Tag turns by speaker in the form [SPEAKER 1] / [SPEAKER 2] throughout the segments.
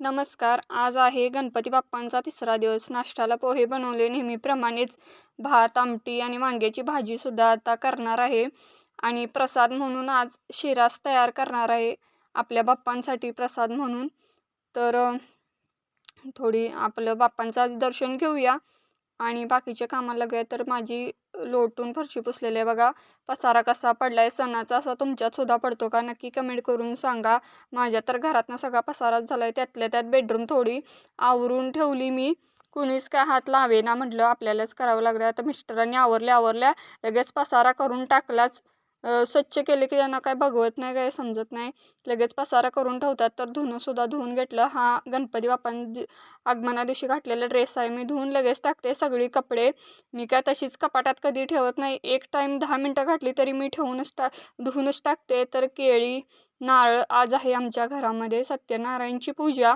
[SPEAKER 1] नमस्कार. आज आहे गणपती बाप्पांचा तिसरा दिवस. नाश्त्याला पोहे बनवले. नेहमीप्रमाणेच भात आमटी आणि वांग्याची भाजीसुद्धा आता करणार आहे. आणि प्रसाद म्हणून आज शिरास तयार करणार आहे. आपल्या बाप्पांसाठी प्रसाद म्हणून. तर थोडी आपलं बाप्पांचं आज दर्शन घेऊया. आणि बाकीच्या कामाला लागूया तर माझी लोटून फरशी पुसलेली आहे. बघा पसारा कसा पडला आहे सणाचा असा तुमच्यात सुद्धा पडतो का? नक्की कमेंट करून सांगा. माझ्या तर घरातनं सगळा पसाराच झाला आहे त्यातल्या त्यात बेडरूम थोडी आवरून ठेवली मी. कुणीच काय हात लावे ना म्हटलं. आपल्यालाच करावं लागलं. आता मिस्टरांनी आवरल्या आवरल्या लगेच पसारा करून टाकलाच. स्वच्छ केले की त्यांना काय भगवत नाही काय समजत नाही. लगेच पसारा करून ठेवतात. तर धुणंसुद्धा धुवून घेतलं. हा गणपती बाप्पां आगमना दिवशी घातलेला ड्रेस आहे. मी धुवून लगेच टाकते सगळी कपडे. मी काय तशीच कपाटात कधी ठेवत नाही. एक टाईम दहा मिनटं घातली तरी मी ठेवूनच टा धुवूनच टाकते. तर केळी नारळ आज आहे आमच्या घरामध्ये. सत्यनारायणची पूजा.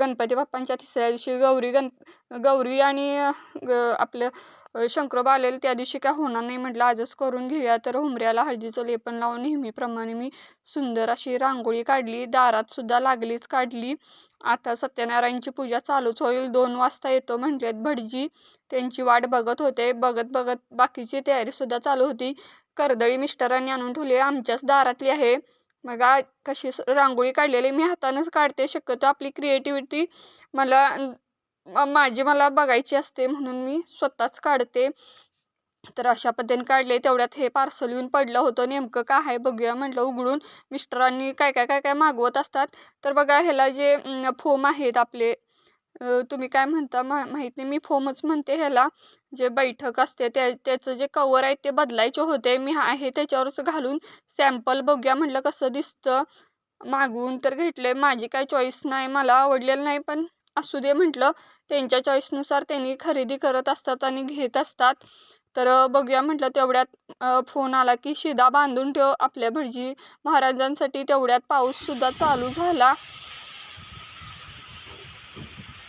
[SPEAKER 1] गणपती बाप्पांच्या तिसऱ्या दिवशी गौरी गण गौरी आणि ग- आपलं शंकरोबा आलेलं त्या दिवशी काय होणार नाही म्हटलं आजच करून घेऊया. तर हुमऱ्याला हळदीचं लेपन लावून नेहमीप्रमाणे मी सुंदर अशी रांगोळी काढली. दारात सुद्धा लागलीच काढली. आता सत्यनारायणची पूजा चालूच होईल. दोन वाजता येतो म्हटलेत भटजी. त्यांची वाट बघत होते. बघत बघत बाकीची तयारीसुद्धा चालू होती. कर्दळी मिस्टरांनी आणून ठेवली. आमच्याच दारातली आहे. मग कशी रांगोळी काढलेली. मी हातानंच काढते. शक्यतो आपली क्रिएटिव्हिटी मला माझी मला बघायची असते म्हणून मी स्वतःच काढते. तर अशा पद्धतीने काढले तेवढ्यात हे पार्सल येऊन पडलं होतं. नेमकं काय आहे बघूया म्हटलं उघडून. मिस्टरांनी काय काय काय काय मागवत असतात. तर बघा ह्याला जे फोम आहेत आपले तुम्ही काय म्हणता मा माहीत नाही. मी फोमच म्हणते ह्याला. जे बैठक असते त्या त्याचं जे कवर आहे ते बदलायचे होते. मी आहे त्याच्यावरच घालून सॅम्पल बघूया म्हटलं कसं दिसतं. मागवून तर घेतले माझी काय चॉईस नाही. मला आवडलेलं नाही पण असू दे म्हटलं त्यांच्या चॉईसनुसार त्यांनी खरेदी करत असतात आणि घेत असतात. तर बघूया म्हटलं तेवढ्यात फोन आला की शिदा बांधून ठेव आपल्या भटजी महाराजांसाठी तेवढ्यात पाऊससुद्धा चालू झाला.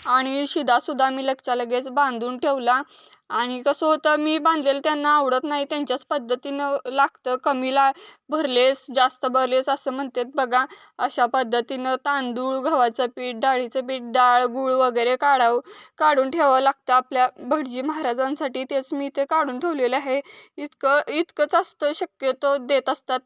[SPEAKER 1] आणि शिदासुद्धा मी लगच्या लगेच बांधून ठेवला. आणि कसं होतं मी बांधलेलं त्यांना आवडत नाही त्यांच्याच पद्धतीनं लागतं. कमी ला भरलेस जास्त भरलेस असं म्हणतात बघा. अशा पद्धतीनं तांदूळ गव्हाचं पीठ डाळीचं पीठ डाळ गूळ वगैरे काढावं काढून ठेवावं लागतं. आपल्या भटजी महाराजांसाठी तेच मी ते काढून ठेवलेलं आहे. इतकं इतकंच असतं शक्यतो देत असतात.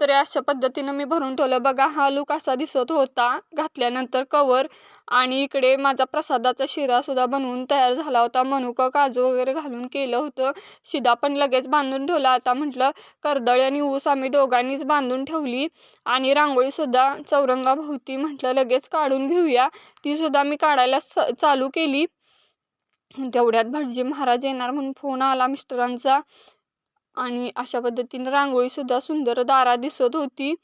[SPEAKER 1] तर अशा पद्धतीनं मी भरून ठेवलं. बघा हा लूक असा दिसत होता. घातल्यानंतर कवर आणि इकडे माझा प्रसादाचा शिरासुद्धा बनवून तयार झाला होता. मनुकं काजू वगैरे घालून केलं होतं. शिदा पण लगेच बांधून ठेवला. आता म्हटलं कर्दळी आणि ऊस आम्ही दोघांनीच बांधून ठेवली. आणि रांगोळीसुद्धा चौरंगाभोवती म्हटलं लगेच काढून घेऊया. तीसुद्धा मी काढायला स चालू केली. तेवढ्यात भटजी महाराज येणार म्हणून फोन आला मिस्टरांचा. आणि अशा पद्धतीने रांगोळीसुद्धा सुंदर दारा दिसत होती.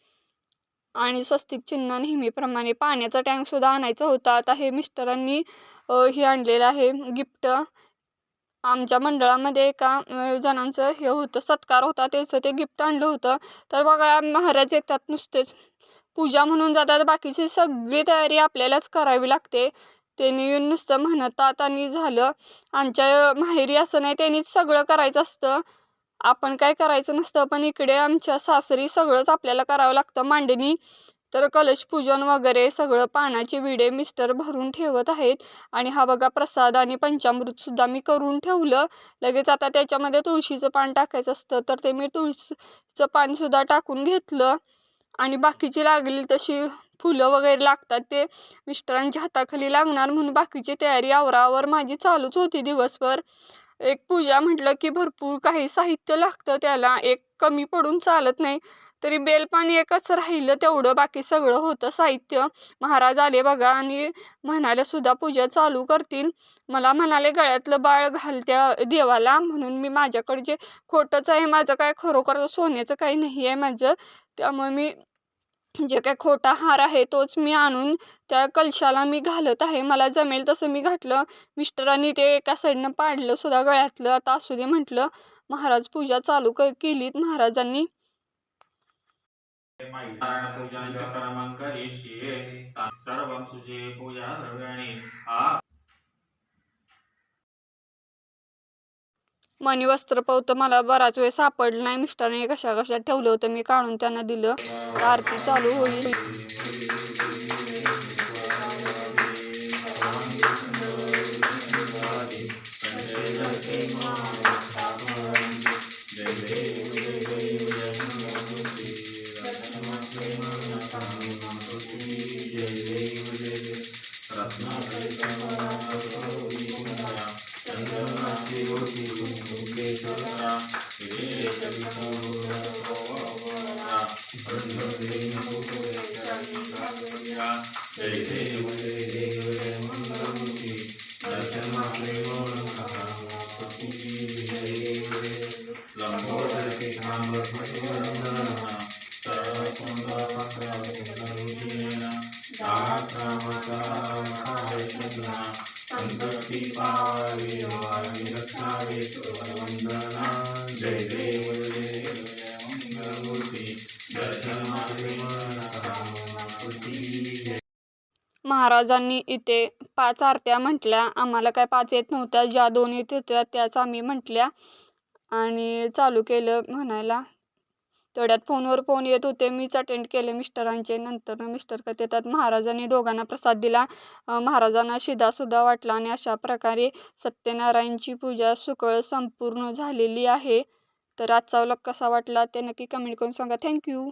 [SPEAKER 1] आणि स्वस्तिक चिन्ह नेहमीप्रमाणे पाण्याचा टँकसुद्धा आणायचा होता. आता हे मिस्टरांनी हे आणलेलं आहे गिफ्ट आमच्या मंडळामध्ये एका जणांचं हे होतं सत्कार होता. त्याचं ते गिफ्ट आणलं होतं. तर बघा महाराज येतात नुसतेच. पूजा म्हणून जातात. बाकीची सगळी तयारी आपल्यालाच करावी लागते. त्यांनी येऊन नुसतं म्हणतात आणि झालं. आमच्या माहेरी असं नाही त्यांनीच सगळं करायचं असतं. आपण काय करायचं नसतं पण इकडे आमच्या सासरी सगळंच आपल्याला करावं लागतं. मांडणी तर कलश पूजन वगैरे सगळं पानाचे विडे मिस्टर भरून ठेवत आहेत. आणि हा बघा प्रसाद आणि पंचामृतसुद्धा मी करून ठेवलं. लगेच आता त्याच्यामध्ये तुळशीचं पान टाकायचं असतं तर ते मी तुळशीचं पानसुद्धा टाकून घेतलं. आणि बाकीची लागली तशी फुलं वगैरे लागतात ते मिस्टरांच्या हाताखाली लागणार म्हणून बाकीची तयारी आवरावर माझी चालूच होती दिवसभर. एक पूजा म्हटलं की भरपूर काही साहित्य लागतं त्याला. एक कमी पडून चालत नाही. तरी बेलपाणी एकच राहिलं तेवढं बाकी सगळं होतं साहित्य. महाराज आले बघा आणि म्हणाल्यासुद्धा पूजा चालू करतील. मला म्हणाले गळ्यातलं बाळ घाल त्या देवाला. म्हणून मी माझ्याकडे जे खोटंच आहे माझं काय खरोखर सोन्याचं काही नाही आहे माझं. त्यामुळे मी जे काय खोटा हार आहे तोच मी आणून त्या कलशाला मी घालत आहे. मला जमेल तसं मी घातलं. मिस्टरांनी ते एका साईडनं पाडलं सुद्धा गळ्यातलं. आता असू दे म्हटलं महाराज पूजा चालू क केलीत महाराजांनी.
[SPEAKER 2] पूजा क्रमांक सर्व सुजे पूजा मनी
[SPEAKER 1] मणी वस्त्र पावतं मला बराच वेळ सापडलं नाही. मिस्टरने कशा कशा ठेवलं होतं मी काढून त्यांना दिलं. आरती चालू होईल. महाराजांनी इथे पाच आरत्या म्हटल्या. आम्हाला काय पाच येत नव्हत्या. ज्या दोन येत होत्या त्याच आम्ही म्हटल्या. आणि चालू केलं म्हणायला. तेवढ्यात फोनवर फोन येत होते. मीच अटेंड केले मिस्टरांचे. नंतर मिस्टर कथ येतात महाराजांनी दोघांना प्रसाद दिला. महाराजांना शिधासुद्धा वाटला आणि अशा प्रकारे सत्यनारायणची पूजा सुकळ संपूर्ण झालेली आहे. तर आजचा व्लॉग कसा वाटला ते नक्की कमेंट करून सांगा. थँक्यू